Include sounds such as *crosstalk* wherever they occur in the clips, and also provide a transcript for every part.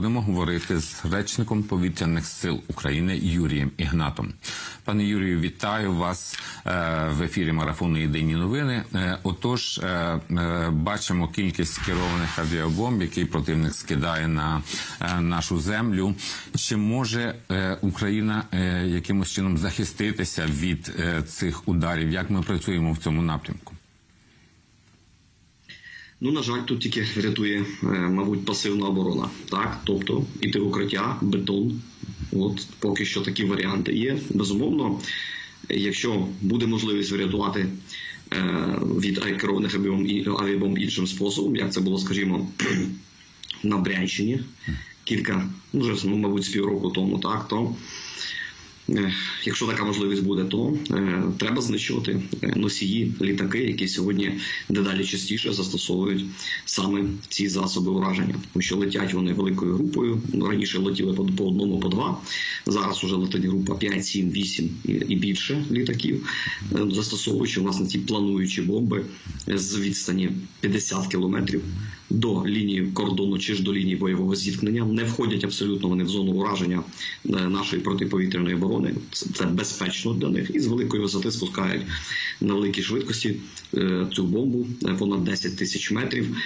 Будемо говорити з речником повітряних сил України Юрієм Ігнатом. Пане Юрію, вітаю вас е, в ефірі марафону Єдині новини. Е, Отож, е, бачимо кількість керованих авіабомб, які противник скидає на нашу землю. Чи може Україна якимось чином захиститися від цих ударів? Як ми працюємо в цьому напрямку? Ну, на жаль, тут тільки рятує, е, мабуть, пасивна оборона. Так, тобто іти в укриття, бетон. От поки що такі варіанти є. Безумовно, якщо буде можливість врятувати е, від керованих авіабомб іншим способом, як це було, скажімо, *clears throat* на Брянщині кілька, ну, вже, ну, мабуть, з півроку тому, так, то Якщо така можливість буде, то е, треба знищувати е, носії літаки, які сьогодні дедалі частіше застосовують саме ці засоби ураження, тому що летять вони великою групою. Ну, Раніше летіли по, одному, по два. Зараз вже летить група 5, 7, 8 і, більше літаків, е, застосовуючи власне ці плануючі бомби з відстані 50 кілометрів до лінії кордону чи ж до лінії бойового зіткнення. Не входять абсолютно вони в зону ураження е, нашої протиповітряної оборони. Це це безпечно для них і з великої висоти спускають на великій швидкості е, цю бомбу е, понад 10 тисяч метрів.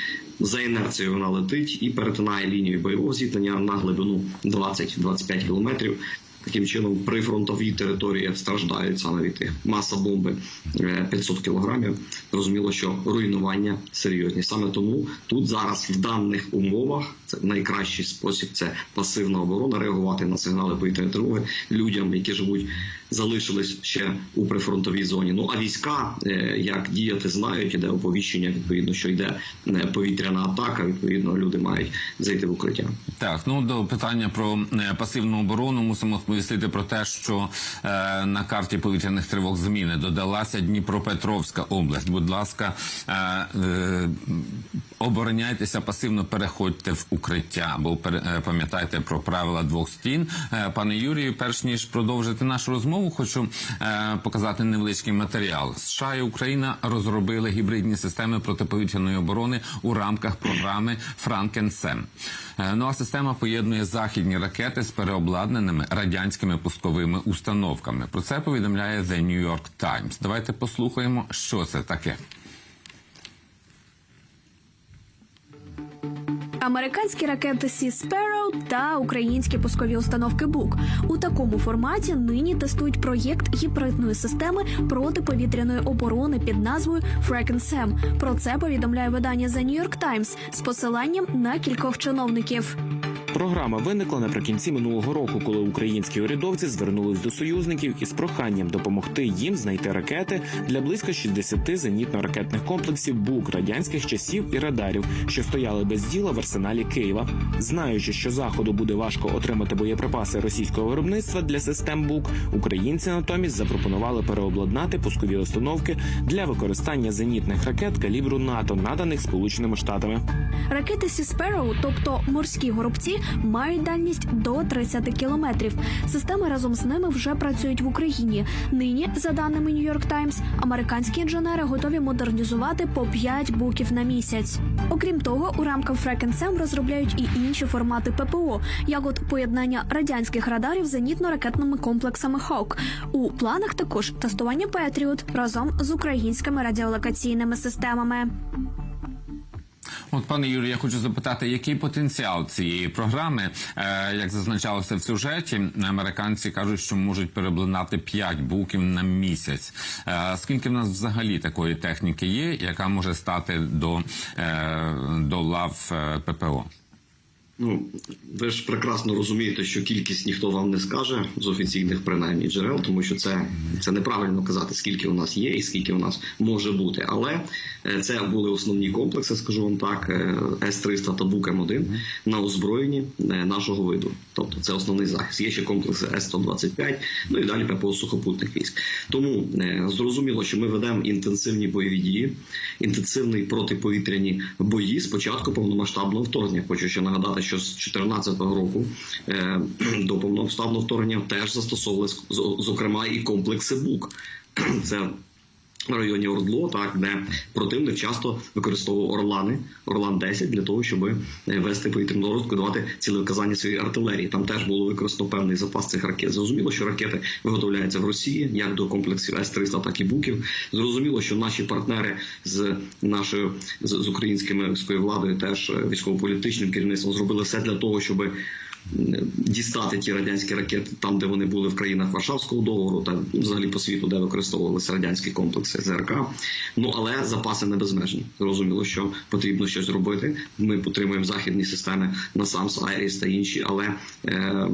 За інерцією вона летить і перетинає лінію бойового зіткнення на глибину 20-25 кілометрів. Таким чином, прифронтові території страждають саме від маса бомби е, 500 кілограмів. Зрозуміло, що руйнування серйозні. Саме тому тут зараз в даних умовах це найкращий спосіб це пасивна оборона, реагувати на сигнали повітряної тривоги людям, які живуть, залишились ще у прифронтовій зоні. Ну а війська е, як діяти знають, іде оповіщення. Відповідно, що йде е, повітряна атака. Відповідно, люди мають зайти в укриття. Так, ну до питання про е, пасивну оборону мусимо сповістити про те, що е, на карті повітряних тривог зміни додалася Дніпропетровська область. Будь ласка, е, е, обороняйтеся пасивно, переходьте в укриття, бо е, пам'ятайте про правила двох стін. Е, пане Юрію, перш ніж продовжити нашу розмову, хочу е, показати невеличкий матеріал. США і Україна розробили гібридні системи протиповітряної оборони у рамках програми Франкенсем. Е, Нова система поєднує західні ракети з переобладнаними радянськими пусковими установками. Про це повідомляє The New York Times. Давайте послухаємо, що це таке. Американські ракети Sea Sparrow та українські пускові установки БУК у такому форматі нині тестують проєкт гібридної системи протиповітряної оборони під назвою FRACEN-SEM. Про це повідомляє видання The New York Times з посиланням на кількох чиновників. Програма виникла наприкінці минулого року, коли українські урядовці звернулись до союзників із проханням допомогти їм знайти ракети для близько 60 зенітно-ракетних комплексів БУК радянських часів і радарів, що стояли без діла в арсеналі Києва. Знаючи, що заходу буде важко отримати боєприпаси російського виробництва для систем БУК, українці натомість запропонували переобладнати пускові установки для використання зенітних ракет калібру НАТО, наданих Сполученими Штатами. Ракети Sea тобто морські горобці, мають дальність до 30 кілометрів. Системи разом з ними вже працюють в Україні. Нині, за даними York Times, американські інженери готові модернізувати по 5 буків на місяць. Окрім того, у рамках FRACEN-SEM розробляють і інші формати ППО, як от поєднання радянських радарів зенітно-ракетними комплексами ХОК. У планах також тестування Петріот разом з українськими радіолокаційними системами. От, пане Юрію, я хочу запитати, який потенціал цієї програми, е, як зазначалося в сюжеті, американці кажуть, що можуть переблинати 5 буків на місяць. Е, скільки в нас взагалі такої техніки є, яка може стати до, е, до лав ППО? Ну, ви ж прекрасно розумієте, що кількість ніхто вам не скаже з офіційних принаймні джерел, тому що це, це неправильно казати, скільки у нас є і скільки у нас може бути. Але е, це були основні комплекси, скажу вам так, е, С-300 та Бук М1 на озброєнні е, нашого виду. Тобто це основний захист. Є ще комплекси С-125, ну і далі ППО сухопутних військ. Тому зрозуміло, що ми ведемо інтенсивні бойові дії, інтенсивні протиповітряні бої з початку повномасштабного вторгнення. Хочу ще нагадати, що з 2014 року е, *clears throat* до повноставного вторгнення теж застосовували зокрема і комплекси БУК. *clears throat* Це в районі Ордло, так де противник часто використовував Орлани, Орлан 10 для того, щоб е, вести повітряну розвитку, давати цілевказання своїй артилерії. Там теж було використано певний запас цих ракет. Зрозуміло, що ракети виготовляються в Росії, як до комплексів С-300, так і Буків. Зрозуміло, що наші партнери з нашою з, з українськими владою, теж е, військово-політичним керівництвом, зробили все для того, щоб дістати ті радянські ракети там, де вони були в країнах Варшавського договору, та взагалі по світу, де використовувалися радянські комплекси ЗРК. Ну але запаси не безмежні. Зрозуміло, що потрібно щось робити. Ми підтримуємо західні системи NASAMS, IRIS та інші, але е,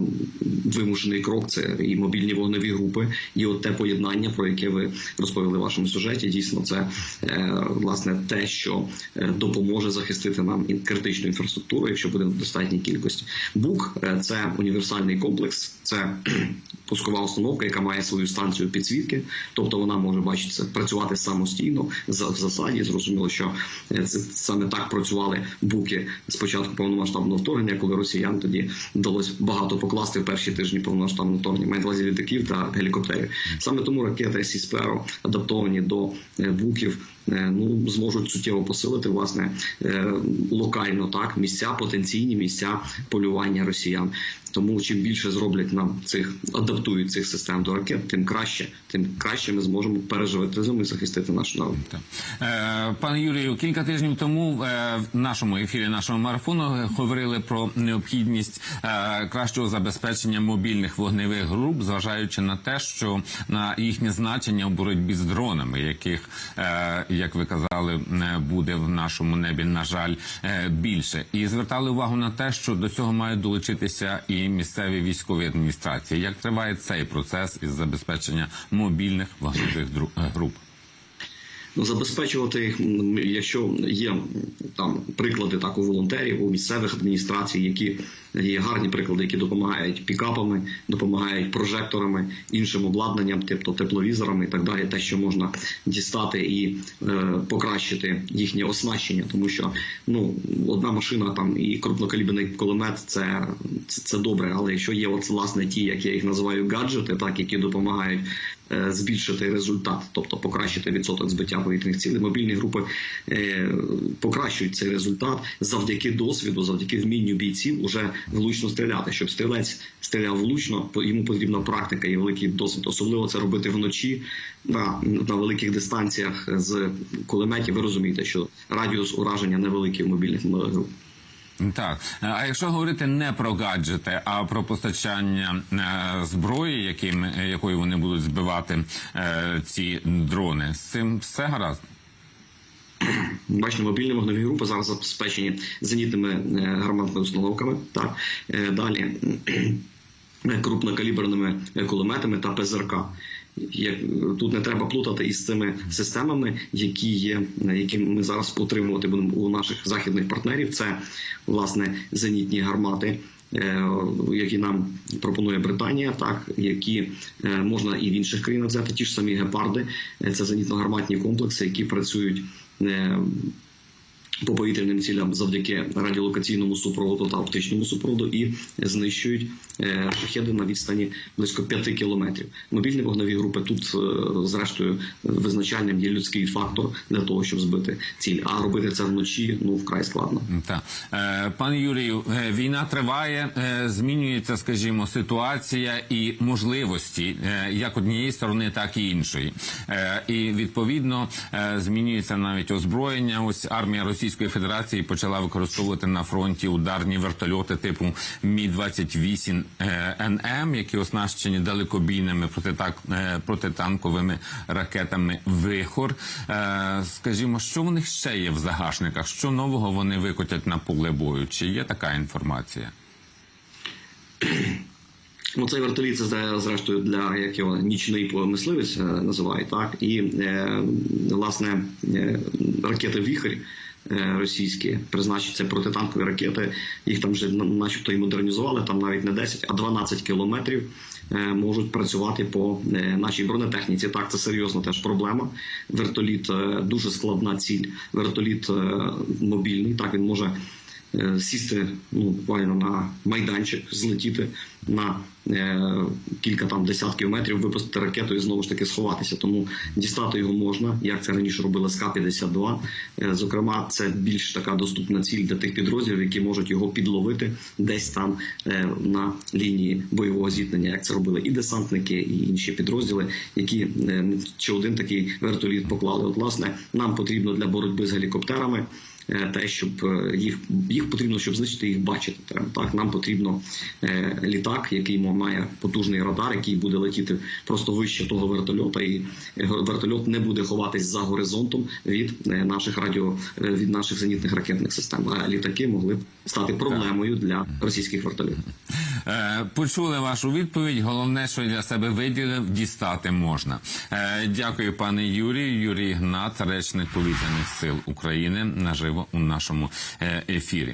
вимушений крок це і мобільні вогневі групи, і от те поєднання, про яке ви розповіли в вашому сюжеті. Дійсно, це е, власне те, що е, допоможе захистити нам критичну інфраструктуру, якщо буде в достатній кількості. БУК це універсальний комплекс, це *clears throat* пускова установка, яка має свою станцію підсвітки, тобто вона може бачитися працювати самостійно в засаді. Зрозуміло, що е, це саме так працювали буки з початку повномасштабного вторгнення, коли росіян тоді вдалося багато покласти в перші тижні повномасштабного вторгнення, має увазі літаків та гелікоптерів. Саме тому ракети Сісперо адаптовані до е, буків. Е, Ну зможуть суттєво посилити власне е, локально так місця, потенційні місця полювання росіян. Тому чим більше зроблять нам цих адаптують цих систем до ракет, тим краще, тим краще ми зможемо переживати зиму і захистити наш народ. Е, Пане Юрію, кілька тижнів тому в нашому ефірі нашого марафону говорили про необхідність кращого забезпечення мобільних вогневих груп, зважаючи на те, що на їхнє значення у боротьбі з дронами, яких, як ви казали, е, буде в нашому небі, на жаль, е, більше, і звертали увагу на те, що до цього мають долучитися і місцеві військові адміністрації. Як триває цей процес із забезпечення мобільних дру- е, груп? Ну, забезпечувати якщо є там приклади так у волонтерів, у місцевих адміністрацій, які є гарні приклади, які допомагають пікапами, допомагають прожекторами, іншим обладнанням, тобто тепловізорами і так далі, те, що можна дістати і е, покращити їхнє оснащення, тому що ну одна машина там і крупнокаліберний кулемет це, це, це добре, але якщо є от власне ті, як я їх називаю, гаджети, так які допомагають е, збільшити результат, тобто покращити відсоток збиття повітряних цілей. Мобільні групи е, покращують цей результат завдяки досвіду, завдяки вмінню бійців уже влучно стріляти. Щоб стрілець стріляв влучно, йому потрібна практика і великий досвід. Особливо це робити вночі на, на великих дистанціях з кулеметів. Ви розумієте, що радіус ураження невеликий в мобільних груп. Так, а якщо говорити не про гаджети, а про постачання е, зброї, яким, якою вони будуть збивати е, ці дрони, з цим все гаразд. Бачите, мобільні вогневі групи зараз забезпечені зенітними е, гарматними установками. Так Е, далі е, *clears throat* крупнокаліберними кулеметами та ПЗРК. Як тут не треба плутати із цими системами, які є, які ми зараз отримувати будемо у наших західних партнерів. Це власне зенітні гармати. Е, Які нам пропонує Британія, так які е, можна і в інших країнах взяти ті ж самі гепарди, Е, це зенітно-гарматні комплекси, які працюють по повітряним цілям завдяки радіолокаційному супроводу та оптичному супроводу і знищують е, шахеди на відстані близько 5 кілометрів. Мобільні вогневі групи тут, е, зрештою, визначальним є людський фактор для того, щоб збити ціль. А робити це вночі ну вкрай складно. Так. Е, Пане Юрію, війна триває, змінюється, скажімо, ситуація і можливості як однієї сторони, так і іншої. І відповідно змінюється навіть озброєння. Ось армія Російської Федерації почала використовувати на фронті ударні вертольоти типу Мі 28 НМ, які оснащені далекобійними протитак, е, протитанковими ракетами Вихор. Е, Скажімо, що в них ще є в загашниках? Що нового вони викотять на поле бою? Чи є така інформація? *clears throat* Ну, цей вертоліт це зрештою для як його нічний мисливець е, називають, так і е, власне е, ракети Віхарь. Е, Російські призначаться протитанкові ракети, їх там вже начебто і модернізували, там навіть не 10, а 12 кілометрів е, можуть працювати по е, нашій бронетехніці. Так, це серйозна теж проблема. Вертоліт дуже складна ціль. Вертоліт мобільний. Так він може сісти ну буквально на майданчик, злетіти на е, кілька там десятків метрів випустити ракету і знову ж таки сховатися. Тому дістати його можна, як це раніше робили з К-52. Е, Зокрема, це більш така доступна ціль для тих підрозділів, які можуть його підловити десь там е, на лінії бойового зіткнення, як це робили і десантники, і інші підрозділи, які е, чи один такий вертоліт поклали. От, власне, нам потрібно для боротьби з гелікоптерами. Е, Те, щоб е, їх їх потрібно, щоб знищити їх бачити. Так. Нам потрібно е, літак, який ма- має потужний радар, який буде летіти просто вище того вертольота, і вертольот не буде ховатись за горизонтом від наших радіо від наших зенітних ракетних систем. А літаки могли б стати проблемою для російських вертольотів. Е, Почули вашу відповідь. Головне, що для себе виділив, дістати можна. Е, Дякую, пане Юрію. Юрій Гнат, речник повітряних сил України, наживо у нашому е, ефірі.